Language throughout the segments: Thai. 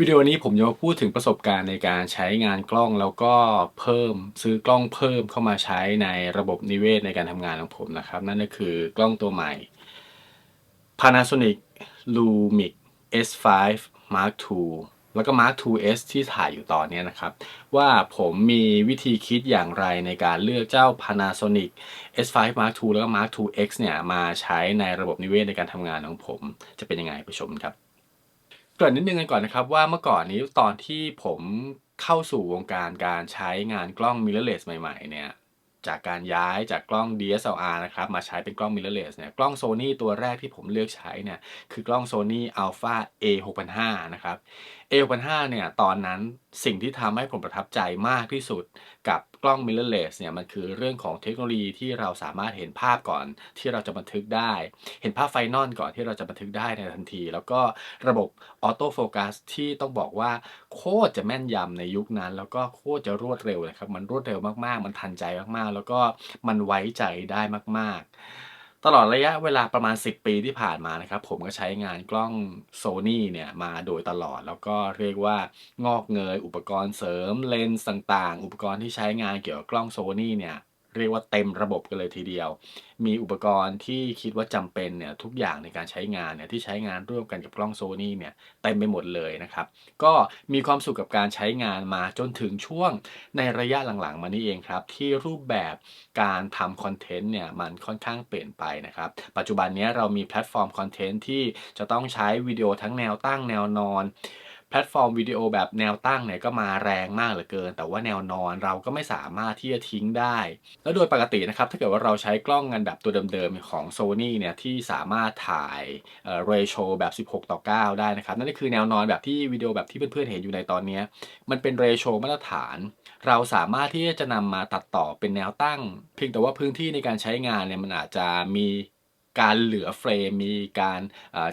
วิดีโอนี้ผมจะมาพูดถึงประสบการณ์ในการใช้งานกล้องแล้วก็เพิ่มซื้อกล้องเพิ่มเข้ามาใช้ในระบบนิเวศในการทำงานของผมนะครับ นั่นก็คือกล้องตัวใหม่ Panasonic Lumix S5 Mark II แล้วก็ Mark IIs ที่ถ่ายอยู่ตอนนี้นะครับ ว่าผมมีวิธีคิดอย่างไรในการเลือกเจ้า Panasonic S5 Mark II แล้วก็ Mark IIx เนี่ยมาใช้ในระบบนิเวศในการทำงานของผม จะเป็นยังไงไปชมครับ เกริ่นนิดนึงกันก่อนนะครับว่าเมื่อก่อนนี้ตอนที่ผมเข้าสู่วงการการใช้งานกล้อง mirrorless ใหม่ๆเนี่ยจากการย้ายจากกล้อง DSLR นะครับมาใช้เป็นกล้อง mirrorless เนี่ยกล้อง Sony ตัวแรกที่ผมเลือกใช้เนี่ยคือกล้อง Sony Alpha A6500 นะครับ A6500 เนี่ยตอนนั้นสิ่งที่ทำให้ผมประทับใจมากที่สุดกับกล้อง mirrorless เนี่ยมันคือเรื่องของเทคโนโลยีที่เราสามารถเห็นภาพก่อนที่เราจะบันทึกได้ เห็นภาพไฟนอลก่อนที่เราจะบันทึกได้ในทันที แล้วก็ระบบออโต้โฟกัสที่ต้องบอกว่าโคตรจะแม่นยำในยุคนั้น แล้วก็โคตรจะรวดเร็วนะครับ มันรวดเร็วมากๆ มันทันใจมากๆ แล้วก็มันไว้ใจได้มาก ๆ ตลอดระยะเวลาประมาณ 10 ปีที่ผ่านมานะครับ ผมก็ใช้งานกล้อง Sony เนี่ยมาโดยตลอด แล้วก็เรียกว่างอกเงย อุปกรณ์เสริมเลนส์ต่างๆ อุปกรณ์ที่ใช้งานเกี่ยวกับกล้อง Sony เนี่ย เรียกว่าเต็มระบบกันเลยทีเดียว มีอุปกรณ์ที่คิดว่าจำเป็นเนี่ยทุกอย่างในการใช้งานเนี่ยที่ใช้งานร่วมกันกับกล้อง Sony เนี่ยเต็มไปหมดเลยนะครับ ก็มีความสุขกับการใช้งานมาจนถึงช่วงในระยะหลังๆ มานี่เองครับ ที่รูปแบบการทำคอนเทนต์เนี่ยมันค่อนข้างเปลี่ยนไปนะครับ ปัจจุบันนี้เรามีแพลตฟอร์มคอนเทนต์ที่จะต้องใช้วิดีโอทั้งแนวตั้งแนวนอน แพลตฟอร์มวิดีโอแบบแนวตั้งเนี่ยก็มาแรงมากเหลือเกิน แต่ว่าแนวนอนเราก็ไม่สามารถที่จะทิ้งได้ แล้วโดยปกตินะครับถ้าเกิดว่าเราใช้กล้องกันแบบตัวเดิมๆของ Sony เนี่ยที่สามารถถ่ายเรโชแบบ 16 ต่อ 9 ได้นะครับ นั่นก็คือแนวนอนแบบที่วิดีโอแบบที่เพื่อนๆเห็นอยู่ในตอนนี้ มันเป็นเรโชมาตรฐาน เราสามารถที่จะนำมาตัดต่อเป็นแนวตั้ง เพียงแต่ว่าพื้นที่ในการใช้งานเนี่ยมันอาจจะมี การเหลือเฟรมมีการ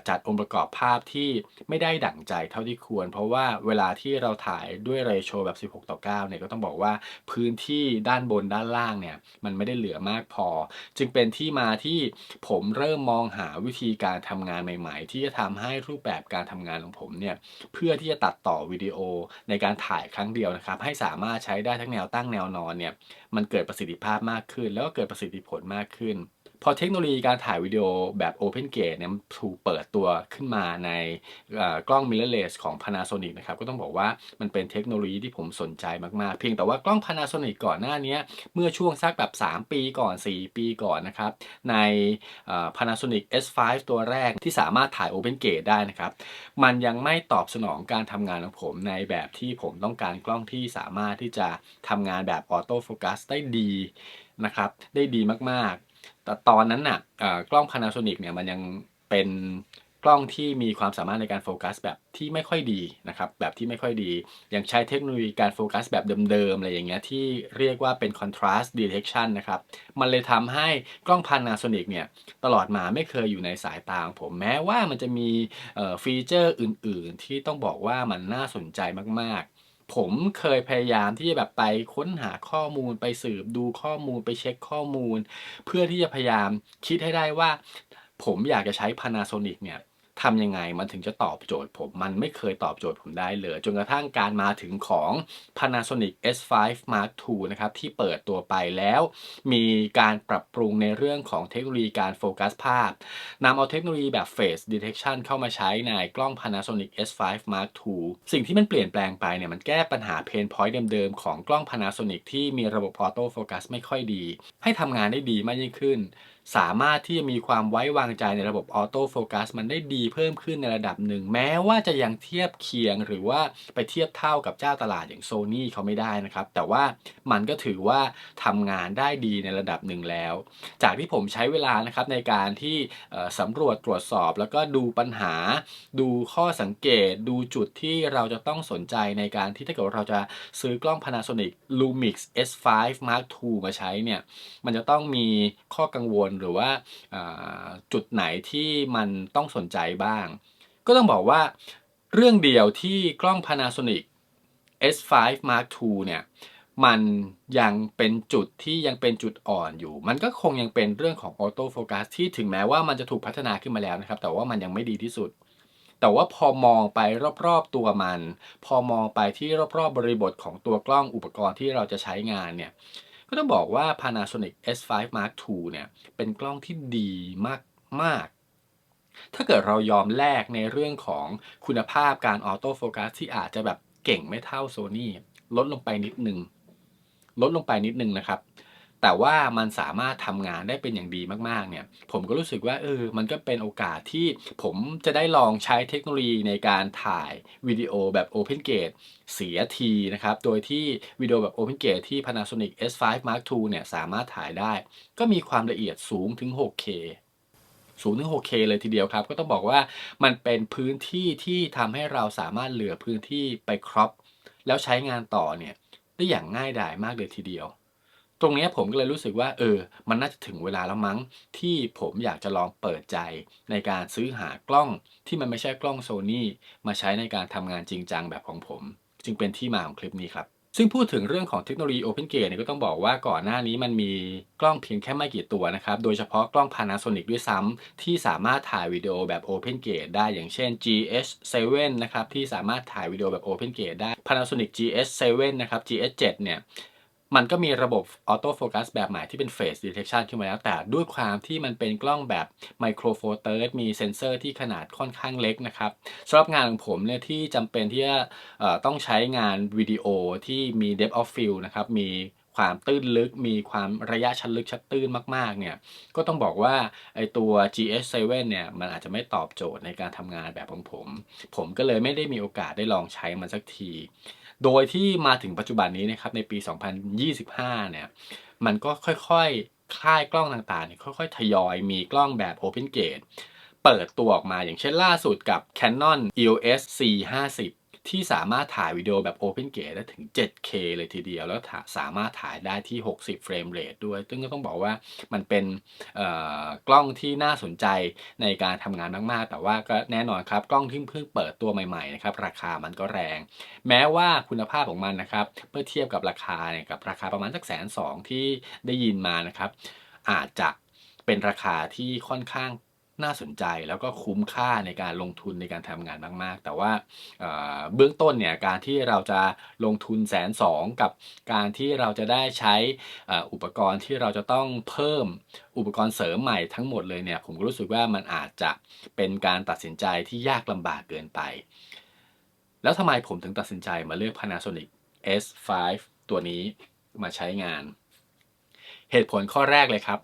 จัดองค์ประกอบภาพที่ไม่ได้ดั่งใจเท่าที่ควร เพราะว่าเวลาที่เราถ่ายด้วยเรโชแบบ 16 ต่อ 9 เนี่ยก็ต้องบอกว่าพื้นที่ด้านบนด้านล่างเนี่ยมันไม่ได้เหลือมากพอ จึงเป็นที่มาที่ผมเริ่มมองหาวิธีการทำงานใหม่ ๆ ที่จะทำให้รูปแบบการทำงานของผมเนี่ยเพื่อที่จะตัดต่อวิดีโอในการถ่ายครั้งเดียวนะครับ ให้สามารถใช้ได้ทั้งแนวตั้งแนวนอนเนี่ยมันเกิดประสิทธิภาพมากขึ้น แล้วก็เกิดประสิทธิผลมากขึ้น พอเทคโนโลยีการถ่ายวิดีโอแบบ Open Gate เนี่ยถูกเปิดตัวขึ้นมาในกล้อง mirrorless ของ Panasonic นะครับ ก็ต้องบอกว่ามันเป็นเทคโนโลยีที่ผมสนใจมากๆ เพียงแต่ว่ากล้อง Panasonic ก่อนหน้านี้ เมื่อช่วงสักแบบ 3 ปีก่อน 4 ปีก่อนนะครับ ใน Panasonic S5 ตัวแรกที่สามารถถ่าย Open Gate ได้นะครับ มันยังไม่ตอบสนองการทำงานของผมในแบบที่ผมต้องการกล้องที่สามารถที่จะทำงานแบบออโต้โฟกัสได้ดีนะครับ ได้ดีมากๆ แต่ตอนนั้นน่ะกล้อง Panasonic เนี่ยมันยังเป็นกล้องที่มีความสามารถในการโฟกัสแบบที่ไม่ค่อยดีนะครับแบบที่ไม่ค่อยดี ยังใช้เทคโนโลยีการโฟกัสแบบเดิมๆอะไรอย่างเงี้ยที่เรียกว่าเป็น contrast detection นะครับมันเลยทำให้กล้อง Panasonic เนี่ยตลอดมาไม่เคยอยู่ในสายตาของผมแม้ว่ามันจะมีฟีเจอร์อื่นๆ ที่ต้องบอกว่ามันน่าสนใจมาก ผมเคยพยายามที่จะแบบไปค้นหาข้อมูลไปสืบดูข้อมูลไปเช็คข้อมูล เพื่อที่จะพยายามคิดให้ได้ว่า ผมอยากจะใช้ Panasonic เนี่ย ทำยังไงมันถึงจะตอบโจทย์ผม มันไม่เคยตอบโจทย์ผมได้เลย จนกระทั่งการมาถึงของ Panasonic S5 Mark II นะครับ ที่เปิดตัวไปแล้ว มีการปรับปรุงในเรื่องของเทคโนโลยีการโฟกัสภาพนำเอาเทคโนโลยีแบบ Face Detection เข้ามาใช้ในกล้อง Panasonic S5 Mark II สิ่งที่มันเปลี่ยนแปลงไปเนี่ยมันแก้ปัญหาเพนพอยต์เดิมๆ ของกล้อง Panasonic ที่มีระบบออโต้โฟกัสไม่ค่อยดี ให้ทำงานได้ดีมากยิ่งขึ้น สามารถที่จะมีความไว้วางใจในระบบออโต้โฟกัสมันได้ดีเพิ่มขึ้นในระดับหนึ่ง แม้ว่าจะยังเทียบเคียงหรือว่าไปเทียบเท่ากับเจ้าตลาดอย่างโซนี่เขาไม่ได้นะครับ แต่ว่ามันก็ถือว่าทำงานได้ดีในระดับหนึ่งแล้ว จากที่ผมใช้เวลานะครับในการที่สำรวจตรวจสอบ แล้วก็ดูปัญหา ดูข้อสังเกต ดูจุดที่เราจะต้องสนใจในการที่ถ้าเกิดเราจะซื้อกล้อง Panasonic Lumix S5 Mark II มาใช้เนี่ยมันจะต้องมีข้อกังวลหรือว่าจุดไหนที่มันต้องสนใจบ้าง ก็ต้องบอกว่าเรื่องเดียวที่กล้อง Panasonic S5 Mark II เนี่ยมันยังเป็นจุดที่ยังเป็นจุดอ่อนอยู่ มันก็คงยังเป็นเรื่องของออโต้โฟกัสที่ถึงแม้ว่ามันจะถูกพัฒนาขึ้นมาแล้วนะครับ แต่ว่ามันยังไม่ดีที่สุด แต่ว่าพอมองไปรอบๆตัวมัน พอมองไปที่รอบๆบริบทของตัวกล้องอุปกรณ์ที่เราจะใช้งานเนี่ย ก็ต้องบอกว่า Panasonic S5 Mark II เนี่ย เป็นกล้องที่ดีมาก ๆ ถ้าเกิดเรายอมแลกในเรื่องของคุณภาพการออโต้โฟกัสที่อาจจะแบบเก่งไม่เท่า Sony ลดลงไปนิดนึง ลดลงไปนิดนึงนะครับ แต่ว่ามันสามารถทำงานได้เป็นอย่างดีมากๆเนี่ยผมก็รู้สึกว่าเออมันก็เป็นโอกาสที่ผมจะได้ลองใช้เทคโนโลยีในการถ่ายวิดีโอแบบ Open Gate เสียทีนะครับ โดยที่วิดีโอแบบ Open Gate ที่ Panasonic S5 Mark II เนี่ยสามารถถ่ายได้ ก็มีความละเอียดสูงถึง 6K สูงถึง 6K เลยทีเดียวครับ ก็ต้องบอกว่ามันเป็นพื้นที่ที่ทำให้เราสามารถเหลือพื้นที่ไปครอปแล้วใช้งานต่อเนี่ยได้อย่างง่ายดายมากเลยทีเดียว ตรงนี้ผมก็เลยรู้สึกว่า เออ มันน่าจะถึงเวลาแล้วมั้ง ที่ผมอยากจะลองเปิดใจในการซื้อหากล้องที่มันไม่ใช่กล้องโซนี่มาใช้ในการทำงานจริงจังแบบของผม จึงเป็นที่มาของคลิปนี้ครับซึ่งพูดถึงเรื่องของเทคโนโลยี Open Gate เนี่ยก็ต้องบอกว่าก่อนหน้านี้มันมีกล้องเพียงแค่ไม่กี่ตัวนะครับ โดยเฉพาะกล้อง Panasonic ด้วยซ้ำที่สามารถถ่ายวิดีโอแบบ Open Gate ได้อย่างเช่น GH7 นะครับที่สามารถถ่ายวิดีโอแบบ Open Gate ได้ Panasonic GH7 นะครับ GH7 เนี่ย มันก็มีระบบออโต้โฟกัสแบบใหม่ที่เป็น Face Detection ขึ้นมาแล้ว แต่ด้วยความที่มันเป็นกล้องแบบไมโครโฟเตอร์มีเซนเซอร์ที่ขนาดค่อนข้างเล็กนะครับสำหรับงานของผมเนี่ยที่จำเป็นที่จะต้องใช้งานวิดีโอที่มี depth of field นะครับมีความตื้นลึกมีความระยะชันลึกชัดตื้นมากๆเนี่ยก็ต้องบอกว่าไอตัว GH7 เนี่ยมันอาจจะไม่ตอบโจทย์ในการทำงานแบบของผม ผมก็เลยไม่ได้มีโอกาสได้ลองใช้มันสักที โดยที่มาถึงปัจจุบันนี้นะครับในปี 2025 เนี่ยมันก็ค่อยๆค่ายกล้องต่างๆเนี่ยค่อยๆ ทยอยมีกล้องแบบ Open Gate เปิดตัวออกมาอย่างเช่นล่าสุดกับ Canon EOS C50 ที่สามารถถ่ายวิดีโอแบบ Open Gate ได้ถึง 7K เลยทีเดียว แล้วสามารถถ่ายได้ที่ 60 เฟรมเรทด้วย ซึ่งก็ต้องบอกว่ามันเป็นกล้องที่น่าสนใจในการทำงานมากๆ แต่ว่าก็แน่นอนครับ กล้องที่เพิ่งเปิดตัวใหม่ๆนะครับราคามันก็แรง แม้ว่าคุณภาพของมันนะครับเมื่อเทียบกับราคาเนี่ยกับราคาประมาณสักแสนสองที่ได้ยินมานะครับอาจจะเป็นราคาที่ค่อนข้าง น่าสนใจแล้วก็คุ้มค่าในการลงทุนในการทำงานมาก ๆ แต่ว่าเบื้องต้นเนี่ยการที่เราจะลงทุนแสนสองกับการที่เราจะได้ใช้อุปกรณ์ที่เราจะต้องเพิ่มอุปกรณ์เสริมใหม่ทั้งหมดเลยเนี่ยผมก็รู้สึกว่ามันอาจจะเป็นการตัดสินใจที่ยากลำบากเกินไป แล้วทำไมผมถึงตัดสินใจมาเลือก Panasonic S5 ตัวนี้มาใช้งาน เหตุผลข้อแรกเลยครับ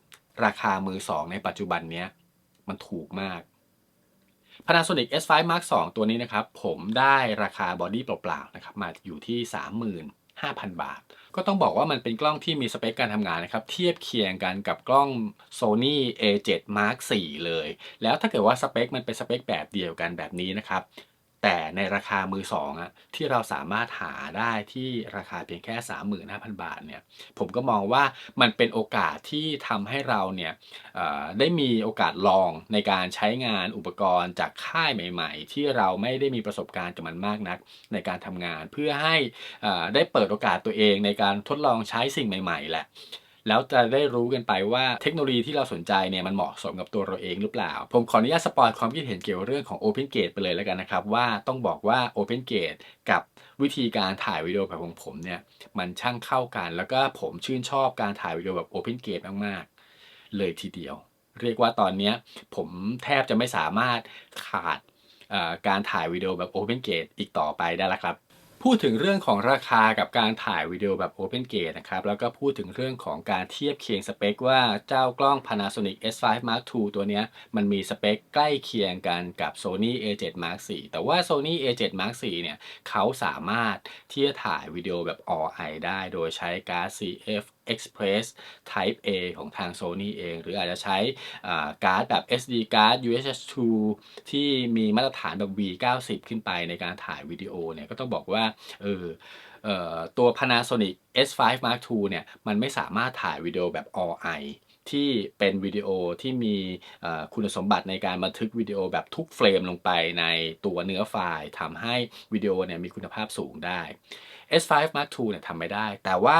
ราคามือสองในปัจจุบันเนี้ย มันถูกมาก Panasonic S5 Mark II ตัวนี้นะครับ ผมได้ราคาบอดี้เปล่าๆนะครับมาอยู่ที่ 35,000 บาท ก็ต้องบอกว่ามันเป็นกล้องที่มีสเปคการทำงานนะครับ เทียบเคียงกันกับกล้อง Sony A7 Mark IV เลย แล้วถ้าเกิดว่าสเปคมันเป็นสเปคแบบเดียวกันแบบนี้นะครับ แต่ในราคามือสองอะที่เราสามารถหาได้ที่ราคาเพียงแค่ 35,000 บาทเนี่ยผมก็มองว่ามันเป็นโอกาสที่ทำให้เราเนี่ยได้มีโอกาสลองในการใช้งานอุปกรณ์จากค่ายใหม่ ๆ ที่เราไม่ได้มีประสบการณ์กับมันมากนัก ในการทำงานเพื่อให้ได้เปิดโอกาสตัวเองในการทดลองใช้สิ่งใหม่ ๆ แหละ แล้วจะได้รู้กันไปว่าเทคโนโลยีที่เราสนใจเนี่ยมันเหมาะสมกับตัวเราเองหรือเปล่า ผมขออนุญาตสปอยความคิดเห็นเกี่ยวกับเรื่องของ Open Gate ไปเลยแล้วกันนะครับ ว่าต้องบอกว่า Open Gate กับวิธีการถ่ายวิดีโอแบบของผมเนี่ยมันช่างเข้ากัน แล้วก็ผมชื่นชอบการถ่ายวิดีโอแบบ Open Gate มากๆ เลยทีเดียว เรียกว่าตอนนี้ผมแทบจะไม่สามารถขาดการถ่ายวิดีโอแบบ Open Gate อีกต่อไปได้แล้วครับ พูดถึงเรื่องของราคากับการถ่ายวิดีโอแบบ Open Gate นะครับแล้วก็พูดถึงเรื่องของการเทียบเคียงสเปคว่าเจ้ากล้อง Panasonic S5 Mark II ตัวนี้มันมีสเปคใกล้เคียงกันกับ Sony A7 Mark IV แต่ว่า Sony A7 Mark IV เนี่ยเขาสามารถที่จะถ่ายวิดีโอแบบ All-i ได้โดยใช้การ์ด CF Express Type A ของทาง Sony เอง หรืออาจจะใช้การ์ดแบบ SD card UHS 2 ที่มีมาตรฐานแบบ V90 ขึ้นไปในการถ่ายวิดีโอเนี่ยก็ต้องบอกว่าเออตัว Panasonic S5 Mark II เนี่ยมันไม่สามารถถ่ายวิดีโอแบบ All i ที่เป็นวิดีโอที่มีคุณสมบัติในการบันทึกวิดีโอแบบทุกเฟรมลงไปในตัวเนื้อไฟล์ทำให้วิดีโอเนี่ยมีคุณภาพสูงได้ S5 Mark II เนี่ยทำไม่ได้ แต่ว่า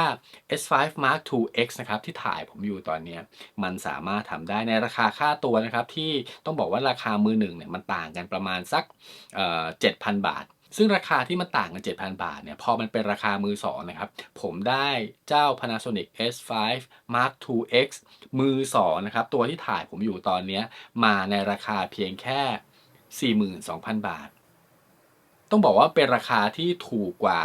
S5 Mark II X นะครับที่ถ่ายผมอยู่ตอนนี้มันสามารถทำได้ในราคาค่าตัวนะครับที่ต้องบอกว่าราคามือหนึ่งเนี่ยมันต่างกันประมาณสักเจ็ดพันบาท ซึ่งราคาที่มันต่างกัน 7,000 บาทเนี่ย พอมันเป็นราคามือสองนะครับ ผมได้เจ้า Panasonic S5 Mark II X มือสองนะครับ ตัวที่ถ่ายผมอยู่ตอนนี้มาในราคาเพียงแค่ 42,000 บาท ต้องบอกว่าเป็นราคาที่ถูกกว่า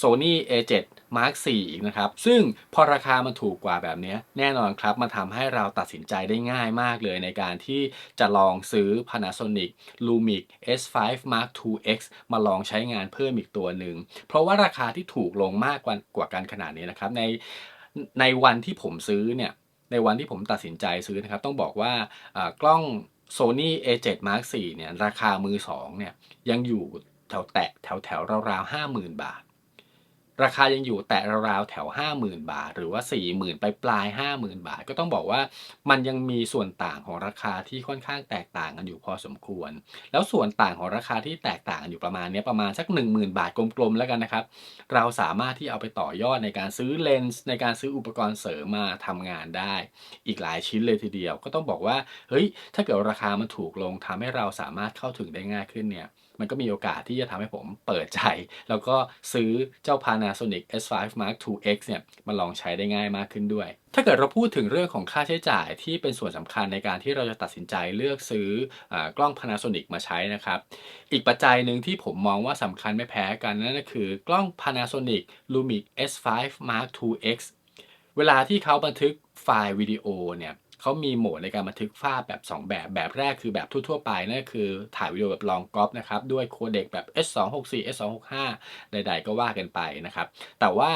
Sony A7 Mark 4อีกนะครับ ซึ่งพอราคามันถูกกว่าแบบนี้แน่นอนครับ มันทำให้เราตัดสินใจได้ง่ายมากเลยในการที่จะลองซื้อ Panasonic Lumix S5 Mark II X มาลองใช้งานเพิ่มอีกตัวหนึ่ง เพราะว่าราคาที่ถูกลงมากกว่ากว่ากันขนาดนี้นะครับ ในในวันที่ผมซื้อเนี่ยในวันที่ผมตัดสินใจซื้อนะครับ ต้องบอกว่ากล้อง Sony A7 Mark 4เนี่ยราคามือสองเนี่ยยังอยู่แถวแตะแถวแถวราวๆห้าหมื่นบาท ราคายังอยู่แตะราวๆแถวห้าหมื่นบาท หรือว่าสี่หมื่นไปปลายห้าหมื่นบาท ก็ต้องบอกว่ามันยังมีส่วนต่างของราคาที่ค่อนข้างแตกต่างกันอยู่พอสมควร แล้วส่วนต่างของราคาที่แตกต่างกันอยู่ประมาณนี้ประมาณสัก 1 0,000 บาทกลมๆแล้วกันนะครับ เราสามารถที่เอาไปต่อยอดในการซื้อเลนส์ในการซื้ออุปกรณ์เสริมมาทำงานได้ อีกหลายชิ้นเลยทีเดียว ก็ต้องบอกว่าเฮ้ยถ้าเกิดราคามันถูกลงทำให้เราสามารถเข้าถึงได้ง่ายขึ้นเนี่ยมันก็มีโอกาสที่จะทำให้ผมเปิดใจ แล้วก็ซื้อเจ้า Panasonic S5 Mark II X เนี่ยมาลองใช้ได้ง่ายมากขึ้นด้วย ถ้าเกิดเราพูดถึงเรื่องของค่าใช้จ่ายที่เป็นส่วนสำคัญในการที่เราจะตัดสินใจเลือกซื้อกล้อง Panasonic มาใช้นะครับ อีกปัจจัยหนึ่งที่ผมมองว่าสำคัญไม่แพ้กันนั่นก็คือกล้อง Panasonic Lumix S5 Mark II X เวลาที่เขาบันทึกไฟล์วิดีโอเนี่ย เขามีโหมดในการบันทึกภาพแบบ 2 แบบแบบแรกคือแบบทั่วๆไปนั่นคือถ่ายวิดีโอแบบลองกรอปนะครับด้วยโคเด็กแบบ S264 S265 ใด ๆ ก็ว่ากันไปนะครับ แต่ว่า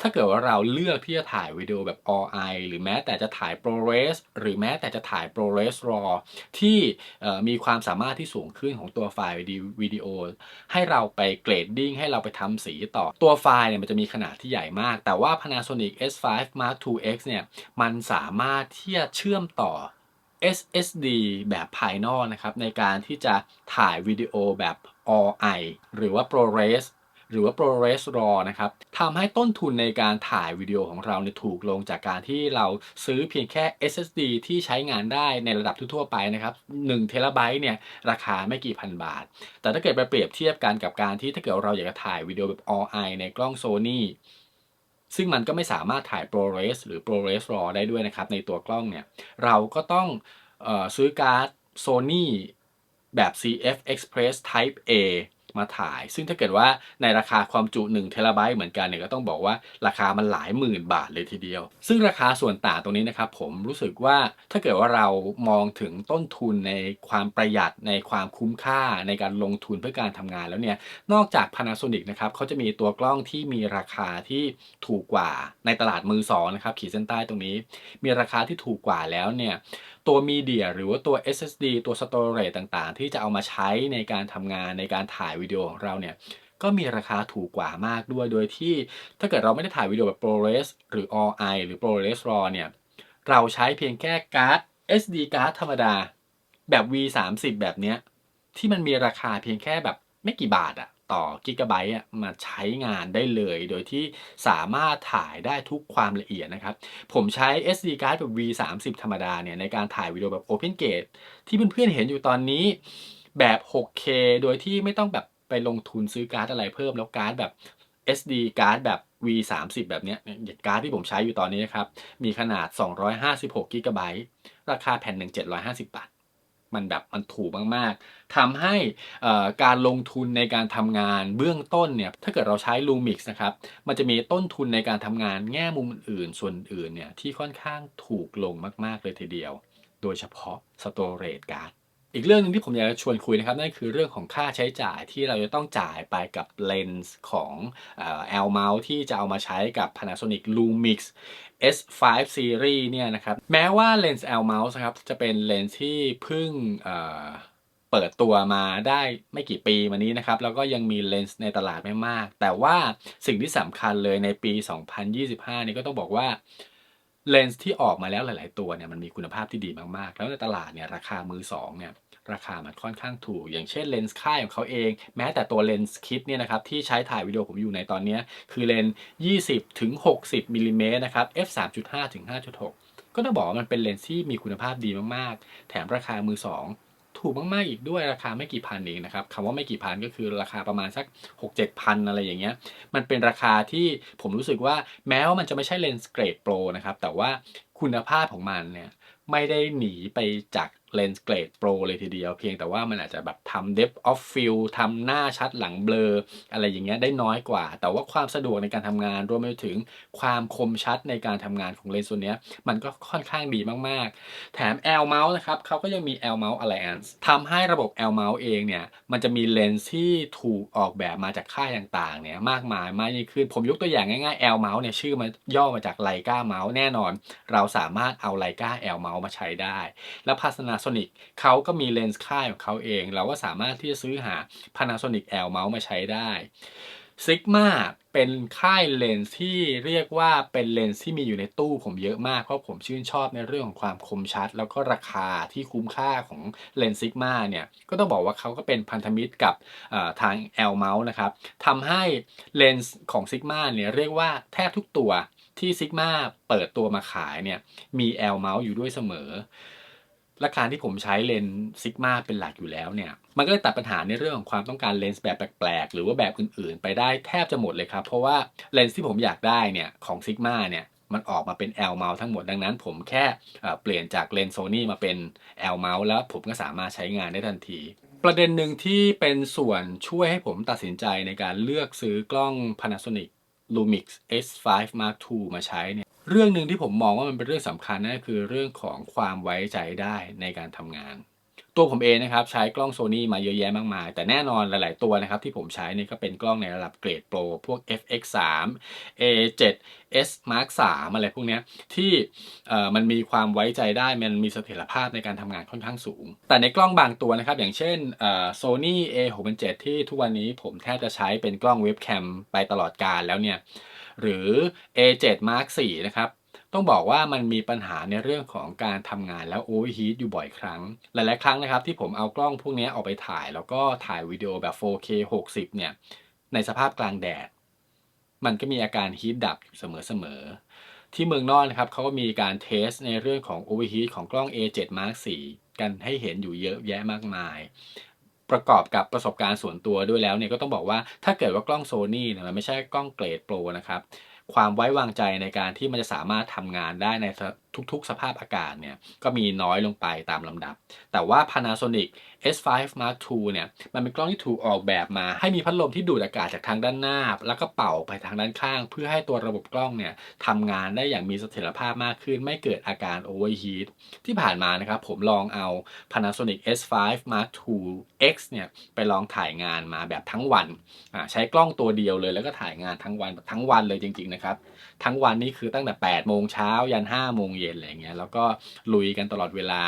ถ้าเกิดว่าเราเลือกที่จะถ่ายวิดีโอแบบ RAW หรือแม้แต่จะถ่าย ProRes หรือแม้แต่จะถ่าย ProRes RAW ที่มีความสามารถที่สูงขึ้นของตัวไฟล์วิดีโอ ให้เราไปเกรดดิ้งให้เราไปทำสีต่อตัวไฟล์เนี่ยมันจะมีขนาดที่ใหญ่มาก แต่ว่า Panasonic S5 Mark II X เนี่ยมันสามารถที่จะเชื่อื่อมต่อ SSD แบบภายนอกนะครับในการที่จะถ่ายวิดีโอแบบ RAW หรือว่า ProRes หรือว่า ProRes RAW นะครับทำให้ต้นทุนในการถ่ายวิดีโอของเราเนี่ยถูกลงจากการที่เราซื้อเพียงแค่ SSD ที่ใช้งานได้ในระดับทั่วไปนะครับ1เทราไบต์เนี่ยราคาไม่กี่พันบาท แต่ถ้าเกิดไปเปรียบเทียบกันกับการที่ถ้าเกิดเราอยากจะถ่ายวิดีโอแบบ RAW ในกล้อง Sony ซึ่งมันก็ไม่สามารถถ่าย ProRes หรือ ProRes RAW ได้ด้วยนะครับ ในตัวกล้องเนี่ย เราก็ต้องออซื้อการ์ด Sony แบบ CF Express Type A มาถ่าย ซึ่งถ้าเกิดว่าในราคาความจุ1เทราไบต์เหมือนกันเนี่ยก็ต้องบอกว่าราคามันหลายหมื่นบาทเลยทีเดียว ซึ่งราคาส่วนต่างตรงนี้นะครับผมรู้สึกว่าถ้าเกิดว่าเรามองถึงต้นทุนในความประหยัดในความคุ้มค่าในการลงทุนเพื่อการทำงานแล้วเนี่ยนอกจาก Panasonic นะครับเขาจะมีตัวกล้องที่มีราคาที่ถูกกว่าในตลาดมือสองนะครับขีดเส้นใต้ตรงนี้ มีราคาที่ถูกกว่าแล้วเนี่ยตัวมีเดียหรือว่าตัว SSD ตัว Storage ต่างๆ ที่จะเอามาใช้ในการทำงานในการถ่ายวิดีโอของเราเนี่ยก็มีราคาถูกกว่ามากด้วย โดยที่ถ้าเกิดเราไม่ได้ถ่ายวิดีโอแบบ ProRes หรือ RI หรือ ProRes RAW เนี่ย เราใช้เพียงแค่การ์ด SD การ์ดธรรมดาแบบ V30 แบบเนี้ยที่มันมีราคาเพียงแค่แบบไม่กี่บาทอะ ต่อกิกะไบต์มาใช้งานได้เลย โดยที่สามารถถ่ายได้ทุกความละเอียดนะครับ ผมใช้ SD card แบบ V30 ธรรมดาเนี่ยในการถ่ายวิดีโอแบบ Open Gate ที่เพื่อนๆเห็นอยู่ตอนนี้แบบ 6K โดยที่ไม่ต้องแบบไปลงทุนซื้อการ์ดอะไรเพิ่มแล้วการ์ดแบบ SD การ์ดแบบ V30 แบบนี้ยการ์ดที่ผมใช้อยู่ตอนนี้นะครับ มีขนาด 256กิกะไบต์ราคาแผ่นหนึ่ง750 บาท มันแบบมันถูกมากๆทำให้การลงทุนในการทำงานเบื้องต้นเนี่ยถ้าเกิดเราใช้ Lumix นะครับมันจะมีต้นทุนในการทำงานแง่มุมอื่นส่วนอื่นเนี่ยที่ค่อนข้างถูกลงมากๆเลยทีเดียว โดยเฉพาะสโตรเรจการ์ด อีกเรื่องหนึ่งที่ผมอยากจะชวนคุยนะครับนั่นคือเรื่องของค่าใช้จ่ายที่เราจะต้องจ่ายไปกับเลนส์ของ L mount ที่จะเอามาใช้กับ Panasonic Lumix S5 Series เนี่ยนะครับแม้ว่าเลนส์ L mount ครับจะเป็นเลนส์ที่เพิ่งเปิดตัวมาได้ไม่กี่ปีมานี้นะครับ แล้วก็ยังมีเลนส์ในตลาดไม่มาก แต่ว่าสิ่งที่สำคัญเลยในปี 2025 นี้ก็ต้องบอกว่าเลนส์ที่ออกมาแล้วหลาย ๆ ตัวเนี่ยมันมีคุณภาพที่ดีมาก ๆ แล้วในตลาดเนี่ยราคามือสองเนี่ย ราคามันค่อนข้างถูก อย่างเช่นเลนส์ค่ายของเขาเอง แม้แต่ตัวเลนส์คิดเนี่ยนะครับที่ใช้ถ่ายวิดีโอผมอยู่ในตอนนี้ คือเลนส์20ถึง60มิลลิเมตรนะครับ f 3.5ถึง5.6 ก็ต้องบอกว่ามันเป็นเลนส์ที่มีคุณภาพดีมากๆ แถมราคามือสองถูกมาก ๆ อีกด้วยราคาไม่กี่พันเองนะครับคำว่าไม่กี่พันก็คือราคาประมาณสัก 6 7พันอะไรอย่างเงี้ยมันเป็นราคาที่ผมรู้สึกว่าแม้ว่ามันจะไม่ใช่เลนส์เกรดโปรนะครับ แต่ว่าคุณภาพของมันเนี่ยไม่ได้หนีไปจาก เลนส์เกรดโปรเลยทีเดียว เพียงแต่ว่ามันอาจจะแบบทำ depth of field ทำหน้าชัดหลังเบลอ อะไรอย่างเงี้ยได้น้อยกว่า แต่ว่าความสะดวกในการทำงานรวมไปถึงความคมชัดในการทำงานของเลนส์ตัวเนี้ย มันก็ค่อนข้างดีมาก ๆ แถม L Mount นะครับเขาก็ยังมี L Mount Alliance ทำให้ระบบ L Mount เองเนี่ยมันจะมีเลนส์ที่ถูกออกแบบมาจากค่ายต่างๆเนี่ยมากมายมากยิ่งขึ้นผมยกตัวอย่างง่ายๆ L Mount เนี่ยชื่อมันย่อมาจากไลกา Mouse แน่นอน เราสามารถเอาไลกา L Mount มาใช้ได้ แล้ว Panasonic เขาก็มีเลนส์ค่ายของเขาเอง เราก็สามารถที่จะซื้อหา Panasonic L Mount มาใช้ได้ Sigma เป็นค่ายเลนส์ที่เรียกว่าเป็นเลนส์ที่มีอยู่ในตู้ผมเยอะมาก เพราะผมชื่นชอบในเรื่องของความคมชัด แล้วก็ราคาที่คุ้มค่าของเลนส์ Sigma เนี่ยก็ต้องบอกว่าเขาก็เป็นพันธมิตรกับทาง L Mount นะครับทำให้เลนส์ของ Sigma เนี่ยเรียกว่าแทบทุกตัวที่ Sigma เปิดตัวมาขายเนี่ยมี L Mount อยู่ด้วยเสมอ และการที่ผมใช้เลนส์ซิกมาเป็นหลักอยู่แล้วเนี่ย มันก็เลยตัดปัญหาในเรื่องของความต้องการเลนส์แบบแปลกๆ หรือว่าแบบอื่นๆ ไปได้แทบจะหมดเลยครับ เพราะว่าเลนส์ที่ผมอยากได้เนี่ยของซิกมาเนี่ยมันออกมาเป็น L mount ทั้งหมดดังนั้นผมแค่เปลี่ยนจากเลนส์โซนี่มาเป็น L mount แล้วผมก็สามารถใช้งานได้ทันที ประเด็นหนึ่งที่เป็นส่วนช่วยให้ผมตัดสินใจในการเลือกซื้อกล้อง Panasonic Lumix S5 Mark II มาใช้เนี่ย เรื่องหนึ่งที่ผมมองว่ามันเป็นเรื่องสำคัญนั่นคือเรื่องของความไว้ใจได้ในการทำงาน ตัวผมเองนะครับใช้กล้องโซนี่มาเยอะแยะมากมาย แต่แน่นอนหลาย ๆ ตัวนะครับที่ผมใช้นี่ก็เป็นกล้องในระดับเกรดโปรพวก FX3 A7 S Mark 3อะไรพวกนี้ที่มันมีความไว้ใจได้ มันมีเสถียรภาพในการทำงานค่อนข้างสูง แต่ในกล้องบางตัวนะครับ อย่างเช่น Sony A67 ที่ทุกวันนี้ผมแทบจะใช้เป็นกล้องเว็บแคมไปตลอดการแล้วเนี่ยหรือ A7 Mark 4นะครับ ต้องบอกว่ามันมีปัญหาในเรื่องของการทำงานแล้วโอเวอร์ฮีทอยู่บ่อยครั้ง หลาย ๆ ครั้งนะครับที่ผมเอากล้องพวกนี้ออกไปถ่าย แล้วก็ถ่ายวิดีโอแบบ 4K 60 เนี่ย ในสภาพกลางแดด มันก็มีอาการฮีทดับอยู่เสมอ ๆ ที่เมืองนอกนะครับเขาก็มีการเทสในเรื่องของโอเวอร์ฮีทของกล้อง A7 Mark 4 กันให้เห็นอยู่เยอะแยะมากมายประกอบกับประสบการณ์ส่วนตัวด้วยแล้วเนี่ยก็ต้องบอกว่าถ้าเกิดว่ากล้องโซนี่เนี่ยมันไม่ใช่กล้องเกรดโปรนะครับ ความไว้วางใจในการที่มันจะสามารถทำงานได้ใน ทุกๆ สภาพอากาศเนี่ยก็มีน้อยลงไปตามลำดับ แต่ว่า Panasonic S5 Mark II เนี่ยมันเป็นกล้องที่ถูกออกแบบมา ให้มีพัดลมที่ดูดอากาศจากทางด้านหน้า แล้วก็เป่าไปทางด้านข้าง เพื่อให้ตัวระบบกล้องเนี่ยทำงานได้อย่างมีเสถียรภาพมากขึ้น ไม่เกิดอาการ overheat ที่ผ่านมานะครับผมลองเอา Panasonic S5 Mark II X เนี่ยไปลองถ่ายงานมาแบบทั้งวันใช้กล้องตัวเดียวเลยแล้วก็ถ่ายงานทั้งวันทั้งวันเลยจริงๆนะครับทั้งวันนี้คือตั้งแต่8โมงเช้ายัน5โมงเย็นอะไรเงี้ยแล้วก็ลุยกันตลอดเวลา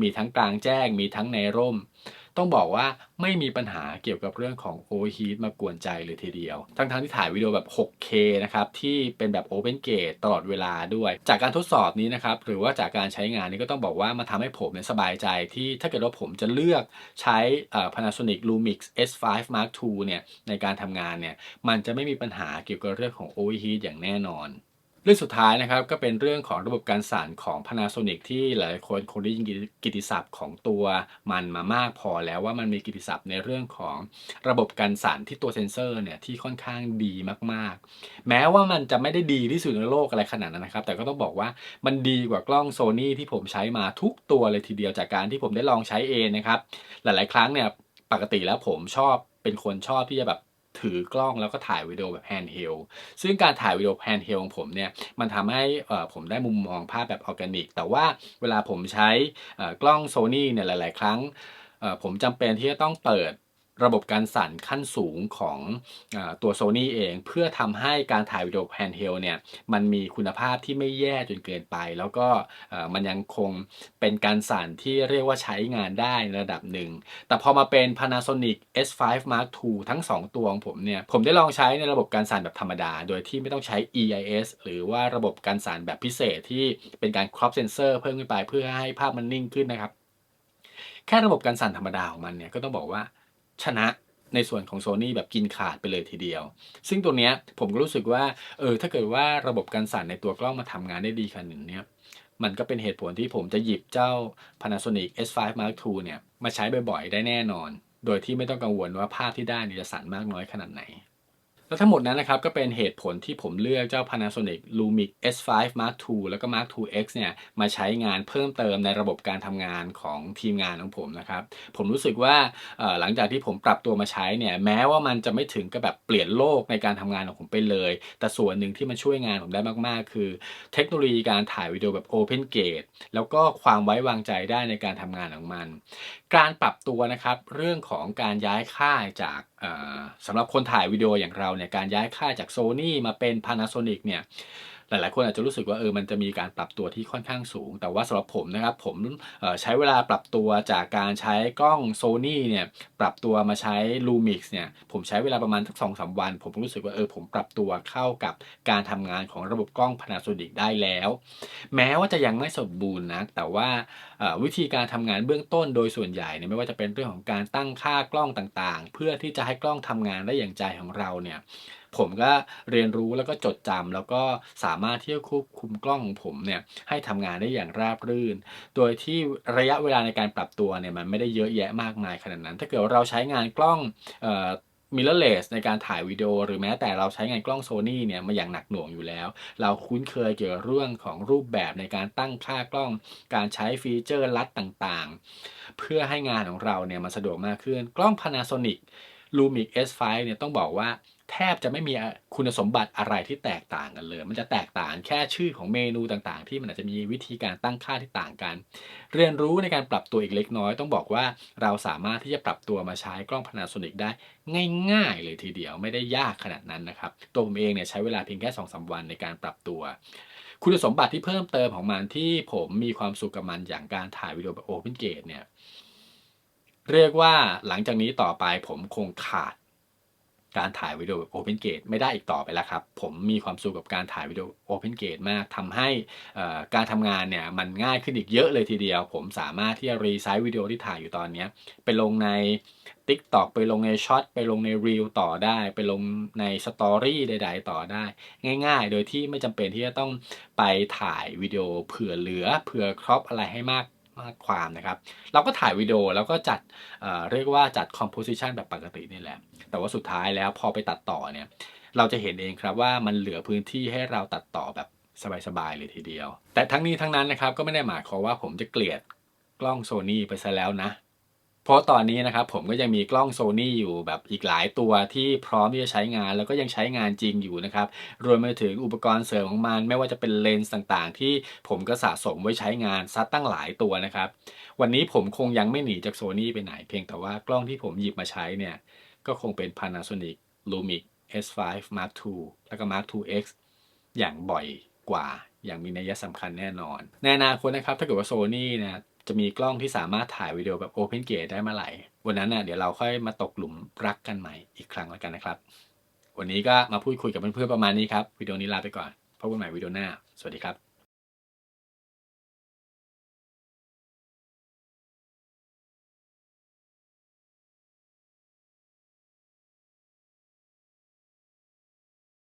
มีทั้งกลางแจ้ง มีทั้งในร่ม ต้องบอกว่าไม่มีปัญหาเกี่ยวกับเรื่องของโอเวอร์ฮีทมากวนใจเลยทีเดียว ทั้งทั้งที่ถ่ายวิดีโอแบบ 6K นะครับ ที่เป็นแบบ Open Gate ตลอดเวลาด้วย จากการทดสอบนี้นะครับ หรือว่าจากการใช้งานนี้ก็ต้องบอกว่ามาทำให้ผมเนี่ยสบายใจที่ถ้าเกิดว่าผมจะเลือกใช้ Panasonic Lumix S5 Mark II เนี่ยในการทำงานเนี่ยมันจะไม่มีปัญหาเกี่ยวกับเรื่องของโอเวอร์ฮีทอย่างแน่นอน รื่องสุดท้ายนะครับก็เป็นเรื่องของระบบการสั่นของ Panasonic ที่หลายคนคงได้ยินกิติศัพท์ของตัวมันมามากพอแล้วว่ามันมีกิติศัพท์ในเรื่องของระบบการสั่นที่ตัวเซนเซอร์เนี่ยที่ค่อนข้างดีมากๆ แม้ว่ามันจะไม่ได้ดีที่สุดในโลกอะไรขนาดนั้นนะครับ แต่ก็ต้องบอกว่ามันดีกว่ากล้องโซนี่ที่ผมใช้มาทุกตัวเลยทีเดียวจากการที่ผมได้ลองใช้เองนะครับ หลายๆ ครั้งเนี่ยปกติแล้วผมชอบเป็นคนชอบที่จะแบบ ถือกล้องแล้วก็ถ่ายวิดีโอแบบแฮนด์เฮลซึ่งการถ่ายวิดีโอแฮนด์เฮลของผมเนี่ยมันทำให้ผมได้มุมมองภาพแบบออร์แกนิก แต่ว่าเวลาผมใช้กล้องโซนี่เนี่ยหลาย ๆ ครั้งผมจำเป็นที่จะต้องเปิด ระบบการสั่นขั้นสูงของอตัว Sony เอง เพื่อทำให้การถ่ายวิดีโอ handheld เนี่ยมันมีคุณภาพที่ไม่แย่จนเกินไป แล้วก็มันยังคงเป็นการสั่นที่เรียกว่าใช้งานได้ในระดับหนึ่ง แต่พอมาเป็น Panasonic S5 Mark II ทั้ง 2 ตัวของผมเนี่ยผมได้ลองใช้ในระบบการสั่นแบบธรรมดา โดยที่ไม่ต้องใช้ EIS หรือว่าระบบการสั่นแบบพิเศษที่เป็นการ crop sensor เพิ่มขึ้นไปเพื่อให้ภาพมันนิ่งขึ้นนะครับแค่ระบบการสั่นธรรมดาของมันเนี่ยก็ต้องบอกว่า ชนะในส่วนของ Sony แบบกินขาดไปเลยทีเดียว ซึ่งตัวเนี้ยผมก็รู้สึกว่า เออ ถ้าเกิดว่าระบบการสั่นในตัวกล้องมาทำงานได้ดีขนาดนี้มันก็เป็นเหตุผลที่ผมจะหยิบเจ้า Panasonic S5 Mark II เนี่ย มาใช้บ่อยๆ ได้แน่นอน โดยที่ไม่ต้องกังวลว่าภาพที่ได้นี่จะสั่นมากน้อยขนาดไหน แล้วทั้งหมดนั้นนะครับก็เป็นเหตุผลที่ผมเลือกเจ้า Panasonic Lumix S5 Mark II แล้วก็ Mark II X เนี่ยมาใช้งานเพิ่มเติมในระบบการทำงานของทีมงานของผมนะครับ ผมรู้สึกว่าหลังจากที่ผมปรับตัวมาใช้เนี่ยแม้ว่ามันจะไม่ถึงกับแบบเปลี่ยนโลกในการทำงานของผมไปเลย แต่ส่วนหนึ่งที่มันช่วยงานผมได้มากๆ คือ เทคโนโลยีการถ่ายวิดีโอแบบ Open Gate แล้วก็ความไว้วางใจได้ในการทำงานของมัน การปรับตัวนะครับเรื่องของการย้ายค่ายจากสำหรับคนถ่ายวิดีโออย่างเราเนี่ยการย้ายค่ายจาก Sony มาเป็น Panasonic เนี่ย หลาย ๆ คนอาจจะรู้สึกว่าเออมันจะมีการปรับตัวที่ค่อนข้างสูง แต่ว่าสำหรับผมนะครับผมใช้เวลาปรับตัวจากการใช้กล้อง Sony เนี่ยปรับตัวมาใช้ Lumix เนี่ยผมใช้เวลาประมาณสักสองสามวัน ผมรู้สึกว่าเออผมปรับตัวเข้ากับการทำงานของระบบกล้อง Panasonic ได้แล้ว แม้ว่าจะยังไม่สมบูรณ์นะแต่ว่าวิธีการทำงานเบื้องต้นโดยส่วนใหญ่เนี่ยไม่ว่าจะเป็นเรื่องของการตั้งค่ากล้องต่าง ๆ เพื่อที่จะให้กล้องทำงานได้อย่างใจของเราเนี่ย ผมก็เรียนรู้แล้วก็จดจำแล้วก็สามารถที่จะควบคุมกล้องของผมเนี่ยให้ทำงานได้อย่างราบรื่น โดยที่ระยะเวลาในการปรับตัวเนี่ยมันไม่ได้เยอะแยะมากมายขนาดนั้น ถ้าเกิดเราใช้งานกล้องเอ่อ mirrorless ในการถ่ายวิดีโอ หรือแม้แต่เราใช้งานกล้อง Sony เนี่ยมาอย่างหนักหน่วงอยู่แล้ว เราคุ้นเคยเกี่ยวกับเรื่องของรูปแบบในการตั้งค่ากล้อง การใช้ฟีเจอร์ลัดต่างๆ เพื่อให้งานของเราเนี่ยมันสะดวกมากขึ้น กล้อง Panasonic Lumix S5 เนี่ยต้องบอกว่า แทบจะไม่มีคุณสมบัติอะไรที่แตกต่างกันเลย มันจะแตกต่างแค่ชื่อของเมนูต่างๆ ที่มันอาจจะมีวิธีการตั้งค่าที่ต่างกัน เรียนรู้ในการปรับตัวอีกเล็กน้อย ต้องบอกว่าเราสามารถที่จะปรับตัวมาใช้กล้อง Panasonic ได้ง่าย ๆ เลยทีเดียวไม่ได้ยากขนาดนั้นนะครับ ตัวผมเองเนี่ยใช้เวลาเพียงแค่2-3วันในการปรับตัว คุณสมบัติที่เพิ่มเติมของมันที่ผมมีความสุขกับมันอย่างการถ่ายวิดีโอแบบ Open Gate เนี่ยเรียกว่าหลังจากนี้ต่อไปผมคงขาด การถ่ายวิดีโอ Open Gate ไม่ได้อีกต่อไปแล้วครับ ผมมีความสุขกับการถ่ายวิดีโอ Open Gate มากทำให้การทำงานเนี่ยมันง่ายขึ้นอีกเยอะเลยทีเดียว ผมสามารถที่จะรีไซส์วิดีโอที่ถ่ายอยู่ตอนนี้ไปลงใน TikTok ไปลงในช็อตไปลงใน Reel ต่อได้ ไปลงในสตอรี่ใด ๆ ต่อได้ ง่าย ๆ โดยที่ไม่จำเป็นที่จะต้องไปถ่ายวิดีโอเผื่อเหลือเผื่อครอปอะไรให้มาก มากความนะครับ เราก็ถ่ายวิดีโอแล้วก็จัดเเรียกว่าจัดคอมโพสิชันแบบปกตินี่แหละ แต่ว่าสุดท้ายแล้วพอไปตัดต่อเนี่ย เราจะเห็นเองครับว่ามันเหลือพื้นที่ให้เราตัดต่อแบบสบายๆเลยทีเดียว แต่ทั้งนี้ทั้งนั้นนะครับก็ไม่ได้หมายความว่าผมจะเกลียดกล้องโซนี่ไปซะแล้วนะ เพราะตอนนี้นะครับผมก็ยังมีกล้องโซนี่อยู่แบบอีกหลายตัวที่พร้อมที่จะใช้งานแล้วก็ยังใช้งานจริงอยู่นะครับรวมไปถึงอุปกรณ์เสริมของมันไม่ว่าจะเป็นเลนส์ต่างๆ ที่ผมก็สะสมไว้ใช้งานซัดตั้งหลายตัวนะครับวันนี้ผมคงยังไม่หนีจากโซนี่ไปไหน เพียงแต่ว่ากล้องที่ผมหยิบมาใช้เนี่ยก็คงเป็น Panasonic Lumix S5 Mark II แล้วก็ Mark II X อย่างบ่อยกว่าอย่างมีนัยสำคัญแน่นอน ในอนาคตนะครับ ถ้าเกิดว่าโซนี่นะ จะมีกล้องที่สามารถถ่ายวิดีโอแบบ Open Gate ได้เมื่อไหร่ วันนั้นน่ะเดี๋ยวเราค่อยมาตกหลุมรักกันใหม่อีกครั้งแล้วกันนะครับ วันนี้ก็มาพูดคุยกับเพื่อนๆประมาณนี้ครับ วิดีโอนี้ลาไปก่อนพบกันใหม่วิดีโอหน้า สวัสดีครับ